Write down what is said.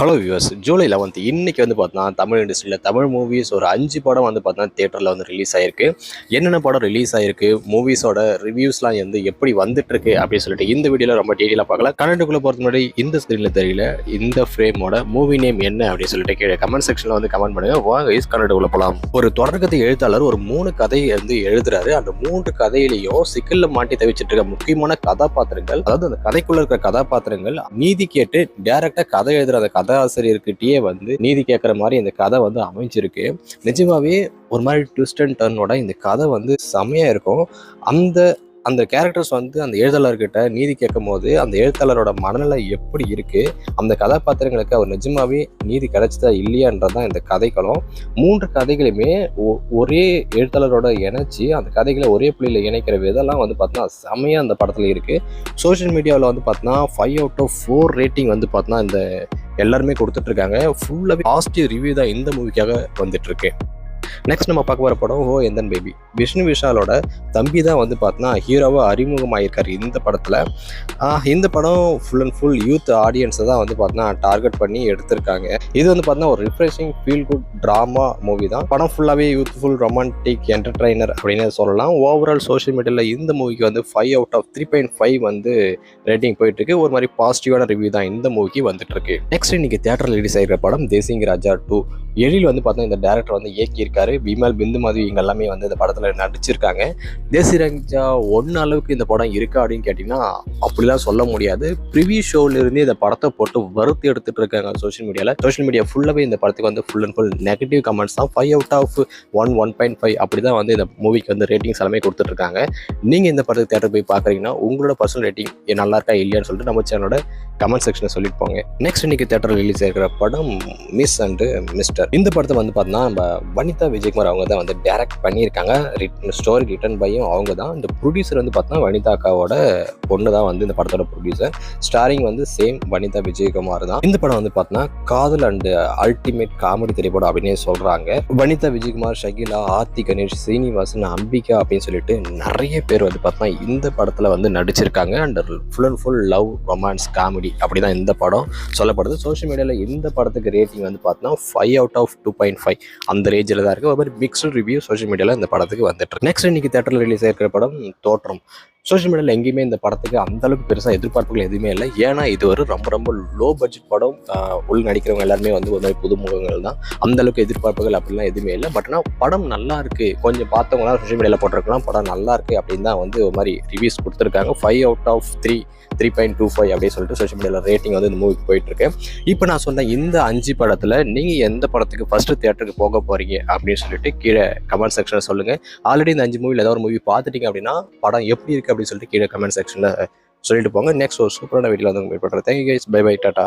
Hello viewers July eleventh இன்றைக்கி வந்து பார்த்தோன்னா தமிழ் இண்டஸ்ட்ரியில் தமிழ் மூவிஸ் ஒரு அஞ்சு படம் வந்து பார்த்தோன்னா தேட்டரில் வந்து ரிலீஸ் ஆயிருக்கு. என்னென்ன படம் ரிலீஸ் ஆயிருக்கு மூவிஸோட ரிவ்யூஸ்லாம் வந்து எப்படி வந்துட்டுருக்கு அப்படின்னு சொல்லிட்டு இந்த வீடியோவில் ரொம்ப டீட்டெயிலாக பார்க்கலாம். கன்னடக்குள்ளே போகிறது முன்னாடி இந்த ஸ்க்ரீனில் தெரியல இந்த ஃப்ரேமோட மூவி நேம் என்ன அப்படின்னு சொல்லிட்டு கீழே கமெண்ட் செக்ஷனில் வந்து கமெண்ட் பண்ணுங்கள் வாங்க இஸ் கன்னடக்குள்ளே போகலாம் ஒரு தொடர்கதை எழுத்தாளர் ஒரு மூணு கதையை வந்து எழுதுறாரு. அந்த மூன்று கதையிலையும் சிக்கலில் மாட்டி தவிச்சிட்டு இருக்க முக்கியமான கதாபாத்திரங்கள் அதாவது அந்த கதைக்குள்ளே இருக்கிற கதாபாத்திரங்கள் நீதி கேட்டு டேரெக்டாக கதை எழுதுற அந்த கதாசிரியர்கிட்டயே வந்து நீதி கேட்குற மாதிரி இந்த கதை வந்து அமைஞ்சிருக்கு. நிஜமாவே ஒரு மாதிரி ட்விஸ்ட் அண்ட் டர்னோட இந்த கதை வந்து செம்மையாக இருக்கும். அந்த அந்த கேரக்டர்ஸ் வந்து அந்த எழுத்தாளர்கிட்ட நீதி கேட்கும் போது அந்த எழுத்தாளரோட மனநிலை எப்படி இருக்குது அந்த கதாபாத்திரங்களுக்கு அவர் நிஜமாவே நீதி கிடைச்சதா இல்லையான்றதான் இந்த கதைகளும் மூன்று கதைகளுமே ஒ- ஒரே எழுத்தாளரோட இணைச்சி அந்த கதைகளை ஒரே புள்ளியில் இணைக்கிற விதெல்லாம் வந்து பார்த்தோன்னா செமையாக அந்த படத்தில் இருக்குது சோஷியல் மீடியாவில் வந்து பார்த்தோன்னா five out of four rating வந்து பார்த்தோன்னா இந்த எல்லாருமே கொடுத்துட்ருக்காங்க ஃபுல்லாகவே பாசிட்டிவ் ரிவ்யூ தான் இந்த மூவிக்காக வந்துட்டு இருக்கு. நெக்ஸ்ட் நம்ம பார்க்க வர படம் ஓ எந்தன் பேபி விஷ்ணு விஷாலோட தம்பி தான் வந்து பார்த்தோன்னா ஹீரோவாக அறிமுகமாயிருக்காரு இந்த படத்தில். இந்த படம் ஃபுல் அண்ட் ஃபுல் யூத் ஆடியன்ஸை தான் வந்து பார்த்தோன்னா டார்கெட் பண்ணி எடுத்திருக்காங்க. இது வந்து பார்த்தோன்னா ஒரு refreshing feel good drama movie தான். படம் ஃபுல்லாகவே யூத்ஃபுல் ரொமான்டிக் என்டர்டைனர் அப்படின்னு சொல்லலாம். ஓவரால் சோஷியல் மீடியாவில் இந்த மூவிக்கு வந்து five out of three point five வந்து ரேட்டிங் போயிட்டு இருக்கு ஒரு மாதிரி பாசிட்டிவான ரிவ்யூ தான் இந்த மூவிக்கு வந்துட்டு இருக்கு நெக்ஸ்ட் இன்னைக்கு தேட்டர் ரிலீஸ் ஆகிற படம் தேசிங் ராஜா டூ எழில் வந்து பார்த்தோன்னா இந்த டேரக்டர் வந்து இயக்கியிருக்காரு. விமல் பிந்து மாதிரி இவங்க எல்லாமே வந்து இந்த படத்தில் நடிச்சிருக்காங்க. தேசிரஞ்சா ஒன்று அளவுக்கு இந்த படம் இருக்கா அப்படின்னு கேட்டிங்கன்னா அப்படிலாம் சொல்ல முடியாது. ப்ரிவியூ ஷோலேருந்து இந்த படத்தை போட்டு வறுத்து எடுத்துகிட்டு இருக்காங்க சோஷியல் மீடியாவில் சோஷியல் மீடியா ஃபுல்லாகவே இந்த படத்துக்கு வந்து full and full negative comments தான். Five out of one one point five அப்படி தான் வந்து இந்த மூவிக்கு வந்து ரேட்டிங்ஸ் எல்லாமே கொடுத்துட்ருக்காங்க நீங்கள் இந்த படத்துக்கு தேட்டர் போய் பார்க்குறீங்கன்னா உங்களோட பர்சனல் ரேட்டிங் நல்லா இருக்கா இல்லையான்னு சொல்லிட்டு நம்ம சேனலோட கமெண்ட் செக்ஷனில் சொல்லிட்டு போங்க. நெக்ஸ்ட் இன்னைக்கு தேட்டரில் ரிலீஸ் ஆகிற படம் மிஸ் அண்டு மிஸ்டர் இந்த படத்தை வந்து பார்த்தோன்னா நம்ம வனிதா விஜயகுமார் அவங்க தான் வந்து டேரக்ட் பண்ணியிருக்காங்க. ஸ்டோரி ரிட்டன் பையும் அவங்க தான். இந்த ப்ரொடியூசர் வந்து பார்த்தோன்னா வனிதா அக்காவோட பொண்ணு தான் வந்து இந்த படத்தோட ப்ரொடியூசர் ஸ்டாரிங் வந்து சேம் வனிதா விஜயகுமார் தான். இந்த படம் வந்து பார்த்தோன்னா காதல் அண்டு அல்டிமேட் காமெடி திரைப்படம் அப்படின்னே சொல்கிறாங்க வனிதா விஜயகுமார் ஷகிலா ஆர்த்தி கணேஷ் சீனிவாசன் அம்பிகா அப்படின்னு சொல்லிட்டு நிறைய பேர் வந்து பார்த்தோன்னா இந்த படத்தில் வந்து நடிச்சிருக்காங்க. And full and full love romance comedy அப்படி தான் இந்த படம் சொல்லப்படுது. சோஷியல் மீடியாவில் இந்த படத்துக்கு ரேட்டிங் வந்து பார்த்தோன்னா five out of two point five அந்த ரேஞ்சில் தான் இருக்குது ஒரு மாதிரி மிக்ஸ்டு ரிவ்யூ சோஷியல் மீடியாவில் இந்த படத்துக்கு வந்துட்டு நெக்ஸ்ட் இன்னைக்கு தேட்டரில் ரிலீஸ் ஆயிருக்கிற படம் தோற்றம். சோஷியல் மீடியாவில் எங்கேயுமே இந்த படத்துக்கு அந்த அளவுக்கு பெருசாக எதிர்பார்ப்புகள் எதுவுமே இல்லை. ஏன்னா இது ஒரு ரொம்ப ரொம்ப லோ பட்ஜெட் படம். உள் நடிக்கிறவங்க எல்லாருமே வந்து ஒரு மாதிரி புதுமுகங்கள் தான். அந்த அளவுக்கு எதிர்பார்ப்புகள் அப்படிலாம் எதுவுமே இல்லை. பட் ஆனால் படம் நல்லா இருக்கு. கொஞ்சம் பார்த்தவங்களாம் சோஷியல் மீடியாவில் போட்டிருக்கலாம். படம் நல்லா இருக்கு அப்படின்னு தான் வந்து ஒரு மாதிரி ரிவ்யூஸ் கொடுத்துருக்காங்க. Five out of three three point two five அப்படின்னு சொல்லிட்டு சோஷியல் மீடியாவில் ரேட்டிங் வந்து இந்த மூவிக்கு போயிட்டு இருக்கு. இப்போ நான் சொன்ன இந்த அஞ்சு படத்தில் நீங்கள் எந்த படத்துக்கு ஃபர்ஸ்ட் தியேட்டருக்கு போக போறீங்க அப்படின்னு சொல்லிட்டு கீழே கமெண்ட் செக்ஷனில் சொல்லுங்கள் ஆல்ரெடி இந்த அஞ்சு மூவியில் ஏதாவது ஒரு மூவி பார்த்துட்டீங்க அப்படின்னா படம் எப்படி இருக்கு அப்படின்னு சொல்லிட்டு கீழே கமெண்ட் செக்ஷனில் சொல்லிட்டு போங்க. நெக்ஸ்ட் ஒரு சூப்பரான வீட்டில் வந்து மீட் பண்ணுறேன் thank you guys bye bye tata